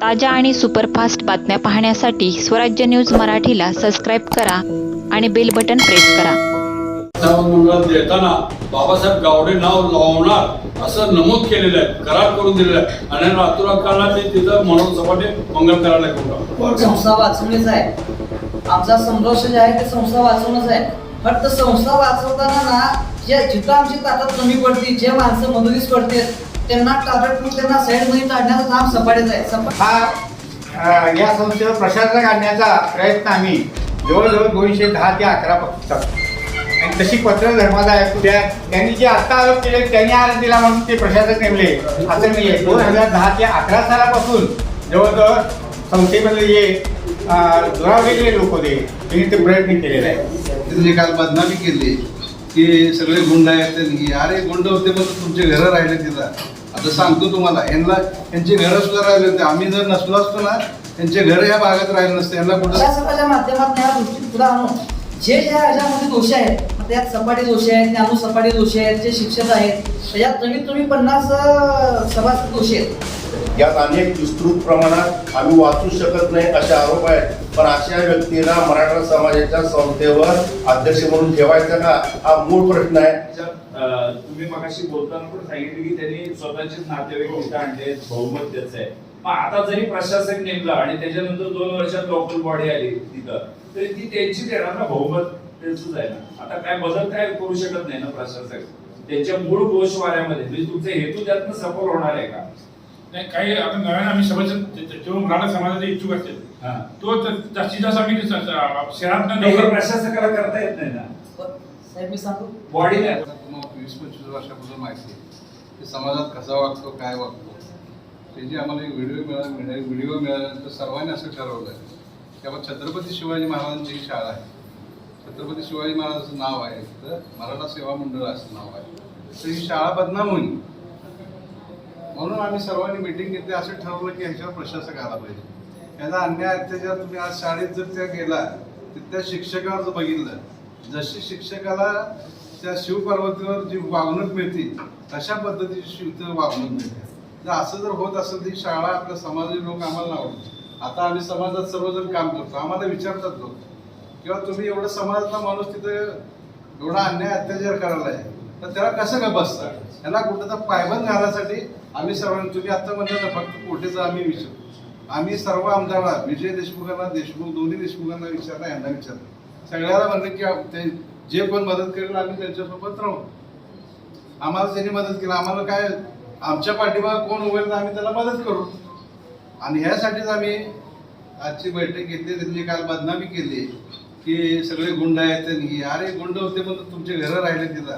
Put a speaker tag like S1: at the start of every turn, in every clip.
S1: ताज्या आणि सुपरफास्ट बातम्या पाहण्यासाठी स्वराज्य न्यूज मराठीला सबस्क्राईब करा आणि बेल बटन प्रेस करा.
S2: देताना बाबासाहेब गावडे नाव लावणार असं नमूद केलेलं आहे करार करून दिलेलं आहे. आणि रातोरात ते तिथं मनोज सपाटे मंगल करायला घेऊन
S3: संस्था वाचवणीच आहे. आमचा संघर्ष जे आहे ते संस्था वाचवणंच आहे. फक्त संस्था वाचवताना ना जे जिथं आमची ताकद कमी पडते जे माणसं मदतीस पडते त्यांना टार्गेट त्यांना साईडमध्ये काढण्याचं काम सपाटेच आहे सपाट
S4: हा या संस्थेवर प्रशासक आणण्याचा प्रयत्न आम्ही जवळजवळ दोनशे दहा ते अकरा पक्षात आणि तशी पत्र धर्मादा आहे त्या त्यांनी जे आता आरोप केले त्यांनी आरोप दिला म्हणून ते प्रशासक नेमले. असं नाही आहे दोन हजार दहा ते अकरा सालापासून जवळजवळ संस्थेमधले जे अ, दुरावलेले लोक होते त्यांनी ते प्रयत्न केलेला आहे
S5: त्यांनी काल बदनामी केली की सगळे गुंड आहेत अरे गुंड होते पण तुमचे घरं राहिले तिथं. आता सांगतो तुम्हाला यांना यांची घरं सुद्धा राहिले होते. आम्ही जर नसलो असतो ना त्यांचे घर या भागात राहिले नसते. यांना कुठं
S3: प्रशासकाच्या माध्यमातून या गोष्टी पुढे आणून जे ज्या ह्याच्यामध्ये दोषी आहेत मग त्यात सपाटी दोषी आहेत ज्ञानू सपाटी दोषी आहेत जे शिक्षक आहेत त्याच्यात कमीत कमी पन्नास अं, सभासद दोषी आहेत.
S6: यात अनेक विस्तृत प्रमाणात आम्ही वाचू शकत नाही असे आरोप आहेत. पण अशा व्यक्तीला मराठा समाजाच्या संस्थेवर अध्यक्ष म्हणून ठेवायचं का? हा मूळ प्रश्न आहे.
S7: तुम्ही मगाशी बोलताना पण सांगितलं की त्यांनी स्वतःचेच नातेवाईक इथं आणले बहुमत त्याचं आहे. मग आता जरी प्रशासक नेमला आणि त्याच्यानंतर दोन वर्षात लोकल बॉडी आली तिथं तरी ती त्यांचीच येणार ना बहुमत त्यांचंच आहे ना? आता काय बदल काय करू शकत नाही ना प्रशासक त्यांच्या मूळ गोषवाऱ्यामध्ये म्हणजे तुमचा हेतू त्यातनं सफल होणार आहे का?
S8: नाही काही आता नव्यानं आम्ही सभासद जो मराठा समाजाचे इच्छुक असतील.
S7: हा.
S8: तो जास्तीत जास्त आम्ही शहरात
S7: प्रशासकाला करता येत नाही ना?
S3: साहेब मी सांगू
S7: बॉडी नाही.
S5: वीस पंचवीस वर्षापासून माहिती आहे की समाजात कसा वागतो काय वागतो त्याची आम्हाला एक व्हिडिओ मिळाला मिळाली व्हिडिओ मिळाल्यानंतर सर्वांनी असं ठरवलं आहे. की आपण छत्रपती शिवाजी महाराजांची ही शाळा आहे. छत्रपती शिवाजी महाराजांचं नाव आहे तर मराठा सेवा मंडळ असं नाव आहे. तर ही शाळा बदनाम होईल. म्हणून आम्ही सर्वांनी मिटिंग घेतली असं ठरवलं की ह्याच्यावर प्रशासक आला पाहिजे. याचा अन्याय अत्याचार तुम्ही आज शाळेत जर त्या गेला तर त्या शिक्षकावर जर बघितलं. जशी शिक्षकाला त्या शिवपार्वतीवर जी वागणूक मिळते तशा पद्धतीची शिव तर वागणूक मिळते. जर असं जर होत असेल ती शाळा आपल्या समाजाचे लोक आम्हाला आवडतो. आता आम्ही समाजात सर्वजण काम करतो. आम्हाला विचारतात लोक. किंवा तुम्ही एवढं समाजातला माणूस तिथे एवढा अन्याय अत्याचार करायला आहे तर त्याला कसं का बसतं? त्याला कुठं तर पायबंद घालण्यासाठी आम्ही सर्वांनी तुम्ही आता म्हणलं ना फक्त कोठेचा आम्ही विचार आम्ही सर्व आमदारांना विजय देशमुखांना देशमुख दोन्ही देशमुखांना विचारला यांना विचारलं सगळ्याला म्हणलं की ते जे कोण मदत करेल आम्ही त्यांच्यासोबत राहू. आम्हाला त्यांनी मदत केली. आम्हाला काय आमच्या पाठीमागे कोण उभे तर आम्ही त्याला मदत करू. आणि ह्यासाठीच आम्ही आजची बैठक घेतली. त्यांनी काल बदनामी केली की सगळे गुंड आहेत त्यांनी. अरे गुंड होते पण तुमचे घरं राहिले तिथं.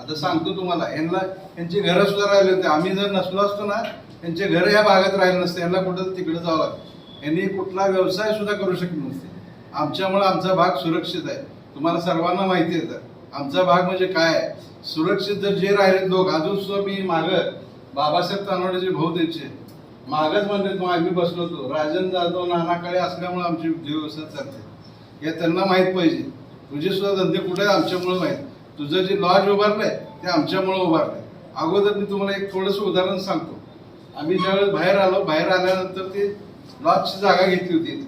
S5: आता सांगतो तुम्हाला यांना यांची घरं सुद्धा राहिले होते. आम्ही जर नसलो असतो ना त्यांचे घर या भागात राहिले नसते. यांना कुठं तिकडे जावं लागतं? यांनी कुठला व्यवसाय सुद्धा करू शकले नसते. आमच्यामुळे आमचा भाग सुरक्षित आहे. तुम्हाला सर्वांना माहिती आहे आमचा भाग म्हणजे काय? सुरक्षित जर जे राहिले लोक अजून सुद्धा मी मागं बाबासाहेब तानवडेचे भाऊ त्यांचे मागच म्हणले मग आम्ही बसलो होतो. राजन जाधव नानाकडे असल्यामुळे आमची व्यवस्था चालते. हे त्यांना माहीत पाहिजे. तुझे सुद्धा धंदे कुठे आमच्यामुळे माहीत. तुझं जे लॉज उभारलंय ते आमच्यामुळे उभारलंय. अगोदर मी तुम्हाला एक थोडंसं उदाहरण सांगतो. आम्ही ज्यावेळेस बाहेर आलो बाहेर आल्यानंतर ते लॉजची जागा घेतली होती.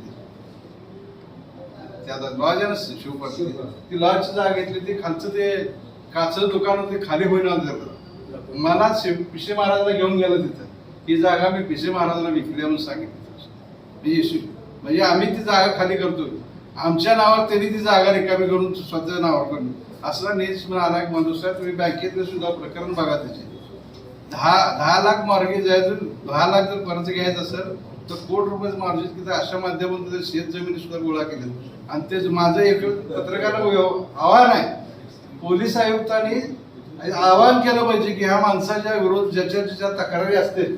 S5: त्या लॉज आहे ना शिवपाशी ती लॉजची जागा घेतली ती खालचं ते काचं दुकान होते खाली होईना जातं मला पिशे महाराजला घेऊन गेलं तिथं. ही जागा मी पिशे महाराजांना विकली म्हणून सांगितली म्हणजे शिव- म्हणजे आम्ही ती जागा खाली करतो आमच्या नावावर त्यांनी ती जागा रिकामी करून स्वतःच्या नावावर करून असं नेच आला एक माणूस आहे तुम्ही बँकेतलं सुद्धा प्रकरण बघा त्याचे. दहा दहा लाख मॉर्गेज आहे दहा लाख जर कर्ज घ्यायचं असेल तर कोट रुपयाचं मॉर्गेज किती अशा माध्यमातून ते शेत जमिनी सुद्धा गोळा केले आणि ते माझं एक पत्रकार आव्हान आहे पोलीस आयुक्तांनी आवाहन केलं पाहिजे की ह्या माणसाच्या विरोध ज्याच्या ज्याच्या तक्रारी असतील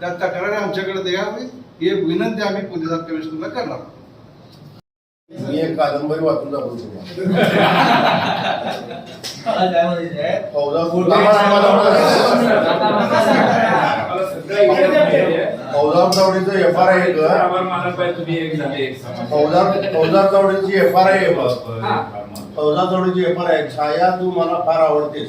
S5: त्या तक्रारी आमच्याकडे द्यावी ही एक विनंती आम्ही पोलिसात कमिशनरला करणार
S6: मी एक कादंबरी वाचून दाखवतो चावडीचं एफ आर आय कर
S7: आभार मानत पाहिजे तुम्ही एक झाले. एक समाज.
S6: फौजाद फौजाद चावडीची एफ आर आय बघ.
S3: हा.
S6: फौजाद चावडीची एफ आर छाया तू मला फार आवडतेस.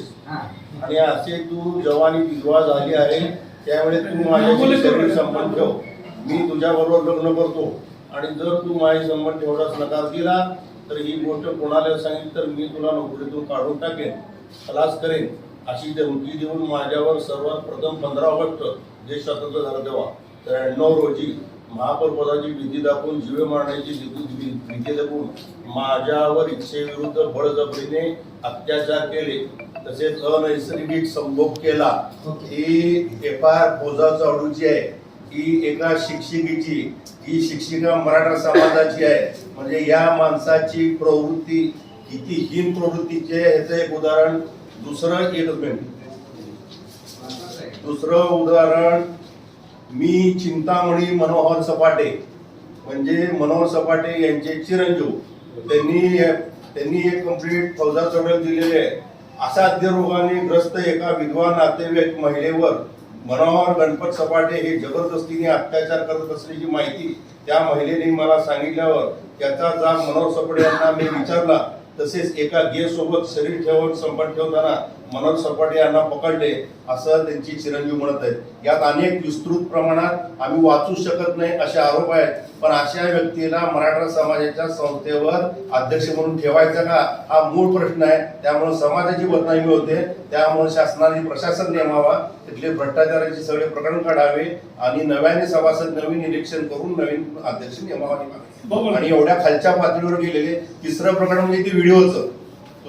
S6: आणि असे तू जवानी विधवा झाली आहे त्यावेळेस तू माझ्याशी शरीर संबंध ठेव. मी तुझ्याबरोबर लग्न करतो. आणि जर तू माझी संबंध ठेवण्यास नकार दिला तर ही गोष्ट कोणाला सांगितली तर मी तुला नोकरीतून काढून टाकेन. खलास करेन. अशी धमकी देऊन माझ्यावर सर्वात प्रथम पंधरा ऑगस्ट देश स्वातंत्र्य झालं तेव्हा. त्र्याण्णव रोजी महापौर पदाची भीती दाखवून जीवे मारण्याची भीती दाखवून माझ्यावर इच्छेविरुद्ध बळजबरीने अत्याचार केले. तसेच अनैसर्गिक संभोग केला. ही एफ आय आर फौजा चालूची आहे. ही एका शिक्षिकेची ही शिक्षिका मराठा समाजाची आहे. म्हणजे या माणसाची प्रवृत्ती किती हीन प्रवृत्तीची आहे याचं एक उदाहरण दुसरं एकच मिनिट. दुसरं उदाहरण मी चिंतामणी मनोहर सपाटे म्हणजे मनोहर सपाटे यांचे चिरंजीव त्यांनी त्यांनी एक कंप्लीट फौजा चढवून दिलेली आहे असाध्य रोगाने ग्रस्त एका विधवा नातेवाईक महिलेवर मनोहर गणपत सपाटे हे जबरदस्तीने अत्याचार करत असल्याची माहिती त्या महिलेने मला सांगितल्यावर त्याचा जाब मनोहर सपाटे यांना मी विचारला. तसेच एका गे सोबत शरीर ठेवून संपर्क ठेवताना मनोज सपाटे यांना पकडले असं त्यांची चिरंजीव म्हणत आहेत. यात अनेक विस्तृत प्रमाणात आम्ही वाचू शकत नाही असे आरोप आहेत. पण अशा व्यक्तीला मराठा समाजाच्या संस्थेवर अध्यक्ष म्हणून ठेवायचा का? हा मूळ प्रश्न आहे. त्यामुळे समाजाची बदनामी होते त्यामुळे शासनाने प्रशासन नेमावा. तिथले भ्रष्टाचाराचे सगळे प्रकरण काढावे आणि नव्याने सभासद नवीन इलेक्शन करून नवीन अध्यक्ष नेमावा. आणि एवढ्या खालच्या पातळीवर गेलेले तिसरं प्रकरण म्हणजे ते व्हिडिओचं.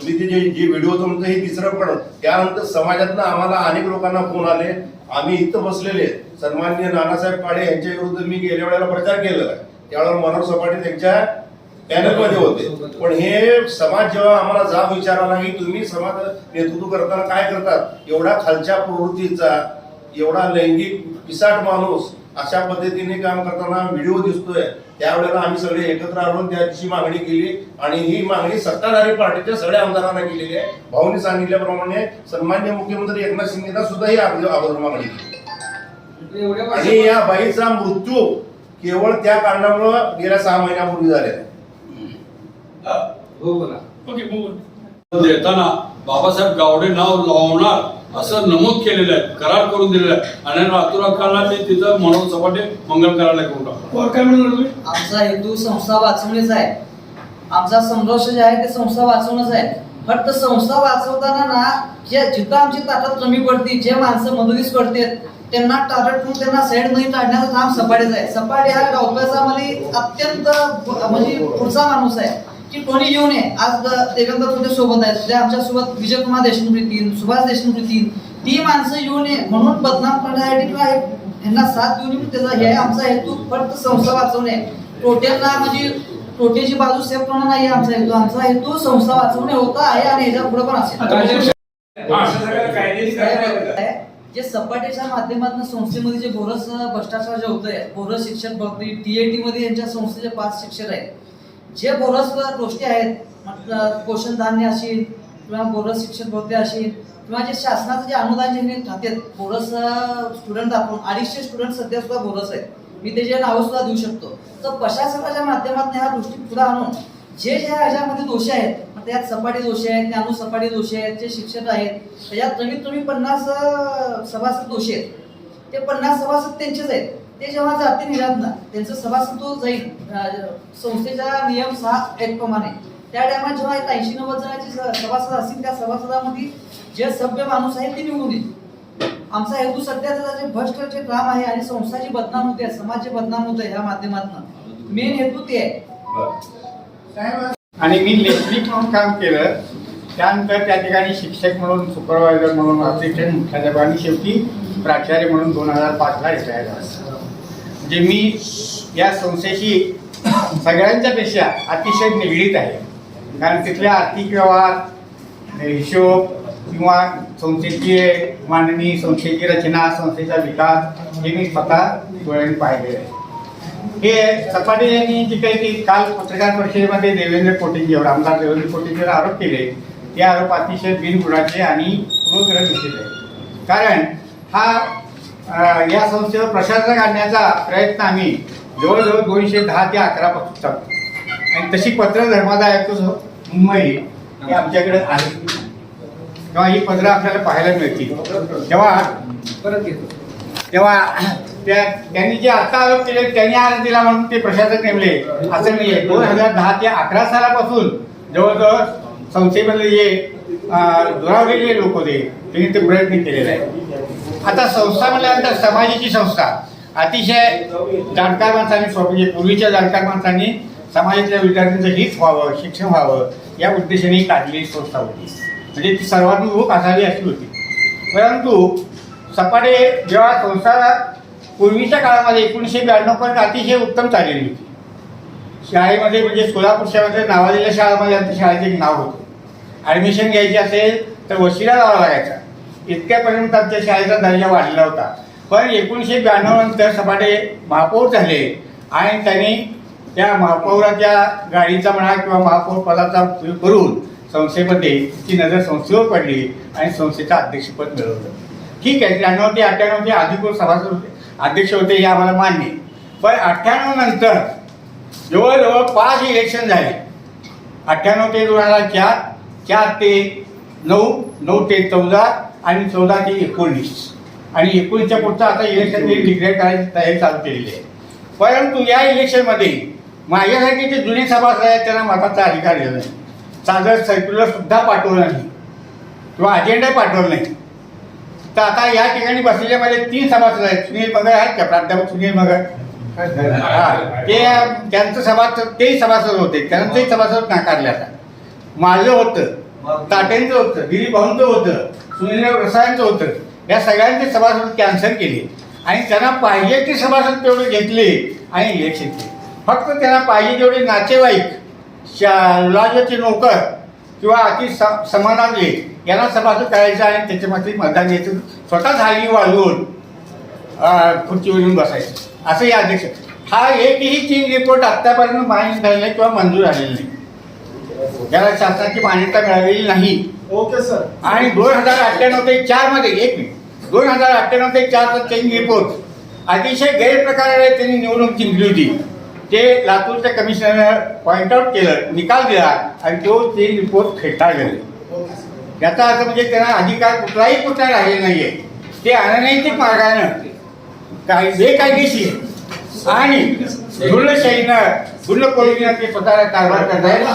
S6: तुम्ही ते जे जे व्हिडिओ म्हणतो हे तिसरं पण त्यानंतर समाजातनं आम्हाला अनेक लोकांना फोन आले. आम्ही इथं बसलेले. सन्माननीय नानासाहेब काळे यांच्या विरुद्ध मी गेल्या वेळेला प्रचार केलेला. आहे त्यावेळेला मनोहर सपाटे त्यांच्या पॅनलमध्ये होते. पण हे समाज जेव्हा आम्हाला जाब विचारायला की तुम्ही समाज नेतृत्व करताना काय करतात? एवढा खालच्या प्रवृत्तीचा एवढा लैंगिक पिसाट माणूस अशा पद्धतीने काम करताना व्हिडिओ दिसतोय. त्यावेळेला आम्ही सगळे एकत्र आलो त्या दिवशी मागणी केली आणि ही मागणी सत्ताधारी पार्टीच्या सगळ्या आमदारांना केलेली आहे. भाऊनी सांगितल्याप्रमाणे सन्मान्य मुख्यमंत्री एकनाथ शिंदेना सुद्धा ही अगोदर मागणी केली. आणि या बाईचा मृत्यू केवळ त्या कारणामुळं गेल्या सहा महिन्यापूर्वी झालेला
S8: ओके बोल.
S2: देताना बाबासाहेब गावडे नाव लावणार असं नमूद केलेलं आहे करार करून दिलेलं आहे. आणि रातोराखांना ते तिथं मनोज सपाटे मंगल करायला करून
S8: वर काय
S3: आमचा हेतू संस्था वाचवणेच आहे. आमचा संघर्ष जे आहे ते संस्था वाचवणंच आहे. फक्त संस्था वाचवताना ना जे जिथं आमची ताकद कमी पडते जे माणसं मदतीस पडते त्यांना टार्गेट करून त्यांना साईड नाही काढण्याचं काम सपाटेच आहे. सपाटे हा डावप्याचा मध्ये अत्यंत ब- म्हणजे पुढचा माणूस आहे. की कोणी येऊ नये आज देवेंद्र तुझ्या सोबत आहेत. ते आमच्यासोबत विजयकुमार देशमुख येतील सुभाष देशमुख येतील ती माणसं येऊ नये म्हणून बदनाम करण्यासाठी हे- यांना साथ देऊन त्याचा हे आहे आमचा हेतू फक्त संस्था वाचवणे टोटेलला म्हणजे टोटेची बाजू सेफ करणं नाही आमचा हेतू. आमचा हेतू संस्था वाचवणे होता आहे आणि ह्याच्या पुढे पण असेल.
S7: अशा सगळ्या कायदेशीर कारवाई
S3: आहे. जे सपाटीच्या माध्यमातून संस्थेमध्ये जे बोरस भ्रष्टाचार जे होतंय बोरस शिक्षक भरती टीएटी मध्ये यांच्या संस्थेचे पाच शिक्षक आहेत. जे बोरस गोष्टी आहेत म्हटलं पोषण धान्य असेल किंवा बोरस शिक्षण भोवते असेल किंवा जे शासनाचं जे अनुदान जे खात्यात बोरस स्टुडंट दाखवून अडीचशे स्टुडंट सध्या सुद्धा बोरस आहेत. मी त्याचे नावं सुद्धा देऊ शकतो. तर प्रशासनाच्या माध्यमातून ह्या गोष्टी पुढे आणून जे जे ह्याच्यामध्ये दोषी आहेत त्यात सपाटी दोषी आहेत ज्ञानू सपाटी दोषी आहेत जे शिक्षक आहेत त्याच्यात कमीत कमी पन्नास सभासद दोषी आहेत. ते पन्नास सभासद त्यांचेच आहेत. ते जेव्हा जाते निराधना त्यांचं सभासत्व जाईल. संस्थेचा नियम सहा एक प्रमाणे त्या टायमात जेव्हा एक ऐंशी नव्वद जणांचे सभासद असतील त्या सभासदामध्ये जे सभ्य माणूस आहे ते निवडून येईल आमचा हेतू सध्याचा जे भ्रष्ट जे काम आहे आणि संस्थाची बदनाम होते समाज जे बदनाम होते ह्या माध्यमातून. मेन हेतू ते आहे.
S4: आणि मी लेखनिक म्हणून काम केलं त्यानंतर त्या ठिकाणी शिक्षक म्हणून सुपरवायझर म्हणून असिस्टंट मुख्याध्यापक आणि शेवटी प्राचार्य म्हणून दोन हजार पाचला रिटायर झाला. जे मी या संस्थेशी सगळ्यांच्यापेक्षा अतिशय निगडीत आहे. कारण तिथल्या आर्थिक व्यवहार हिशोब किंवा संस्थेची मांडणी संस्थेची रचना संस्थेचा विकास हे मी स्वतः डोळ्यांनी पाहिलेलं आहे. हे सपाटे यांनी जे काही ते काल पत्रकार परिषदेमध्ये देवेंद्र कोटेंजीवर आमदार देवेंद्र कोटेंजीवर आरोप केले ते आरोप अतिशय बिनबुडाचे आणि पूर्वग्रह दिसत आहे कारण हा या संस्थेवर प्रशासक आणण्याचा प्रयत्न आम्ही जवळजवळ दोनशे दहा ते अकरा पुस्तक आणि तशी पत्र धर्मादा आयुक्त मुंबई हे आमच्याकडे आहे. तेव्हा ही पत्र आपल्याला पाहायला मिळतील. तेव्हा तेव्हा त्या त्यांनी जे आता आरोप केले त्यांनी आरोप दिला म्हणून ते प्रशासक नेमले असं नाही आहे दोन हजार दहा ते अकरा सालापासून जवळजवळ संस्थेमधले जे दुरावलेले लोक होते त्यांनी ते प्रयत्न केलेले आहे आता संस्था म्हटल्यानंतर समाजाची संस्था. अतिशय जाणकार माणसांनी म्हणजे पूर्वीच्या जाणकार माणसांनी समाजातल्या विद्यार्थ्यांचं हित व्हावं शिक्षण व्हावं या उद्देशाने काढलेली संस्था होती. म्हणजे ती सर्वात्मक असावी अशी होती. परंतु सपाटे जेव्हा संस्था पूर्वीच्या काळामध्ये एकोणीसशे ब्याण्णव पर्यंत अतिशय उत्तम चाललेली होती. शाळेमध्ये म्हणजे सोलापूर शहराच्या नावालेल्या शाळेमध्ये आमच्या शाळेचं एक नाव होतं. ॲडमिशन घ्यायची असेल तर वशिला लावा लागायचा. इतक्यापर्यंत आमच्या शाळेचा दर्जा वाढला होता. पण एकोणीसशे ब्याण्णव नंतर सपाटे महापौर झाले आणि त्यांनी त्या महापौराच्या गाडीचा म्हणा किंवा महापौर पदाचा उपयोग करून संस्थेमध्ये ती नजर संस्थेवर पडली आणि संस्थेचं अध्यक्षपद मिळवलं. ठीक आहे त्र्याण्णव ते अठ्ठ्याण्णव ते अधिकृत सभासद होते अध्यक्ष होते हे आम्हाला मान्य पण अठ्ठ्याण्णव नंतर जवळजवळ पाच इलेक्शन झाले. अठ्ठ्याण्णव ते दोन हजार चार चार ते नऊ नऊ ते चौदा आणि चौदा ते एकोणीस. आणि एकोणीसच्या पुढचं आता इलेक्शन डिक्लेअर करायची तयारी चालू केलेली आहे. परंतु या इलेक्शनमध्ये माझ्यासाठी जे जुने सभासद आहेत त्यांना मताचा अधिकार दिला नाही. चांगलं सर्क्युलरसुद्धा पाठवलं नाही. किंवा अजेंडा पाठवलं नाही. तर आता या ठिकाणी बसलेल्या माझे तीन सभासद आहेत सुनील मगर आहेत का प्राध्यापक सुनील मगर. हा ते त्यांचं सभासद तेही सभासद होते. त्यांचंही सभासद नाकारले आता. माझं होतं ताट्यांचं होतं दिलीप भाऊंचं होतं. सुनील रसायनचं होतं. या सगळ्यांचे सभासद कॅन्सल केले. आणि त्यांना पाहिजे ते सभासद तेवढे घेतले आणि इलेक्शन केले. फक्त त्यांना पाहिजे तेवढे नातेवाईक शा- नोकर किंवा अति स- समानातले यांना सभासद करायचं आणि त्याच्यामध्ये मतदान घ्यायचं. स्वतःच हाली वाढवून खुर्चीवरून खुर्चीवर येऊन बसायचं. असं या अध्यक्ष. हा एकही चीन रिपोर्ट आत्तापर्यंत मान्य झालेला किंवा मंजूर झालेला नाही. याला शासनाची मान्यता मिळालेली नाही.
S6: ओके सर
S4: आणि दोन हजार अठ्ठ्याण्णव ते चारमध्ये एक मिनिट दोन हजार अठ्ठ्याण्णव ते चारचा चेंज रिपोर्ट अतिशय गैरप्रकारे त्यांनी निवडणूक जिंकली होती ते लातूरच्या कमिशनरनं पॉइंट आउट केलं निकाल दिला आणि तो चेंज रिपोर्ट फेटाळले याचा अर्थ म्हणजे त्यांना अधिकार कुठलाही कुठला राहिलेला नाहीये ते अनैतिक मार्गानं काही बेकायदेशीर आणि धुळशाहीनं गुल्ल पद्धतीनं ते स्वतःला कारभार करत आहेत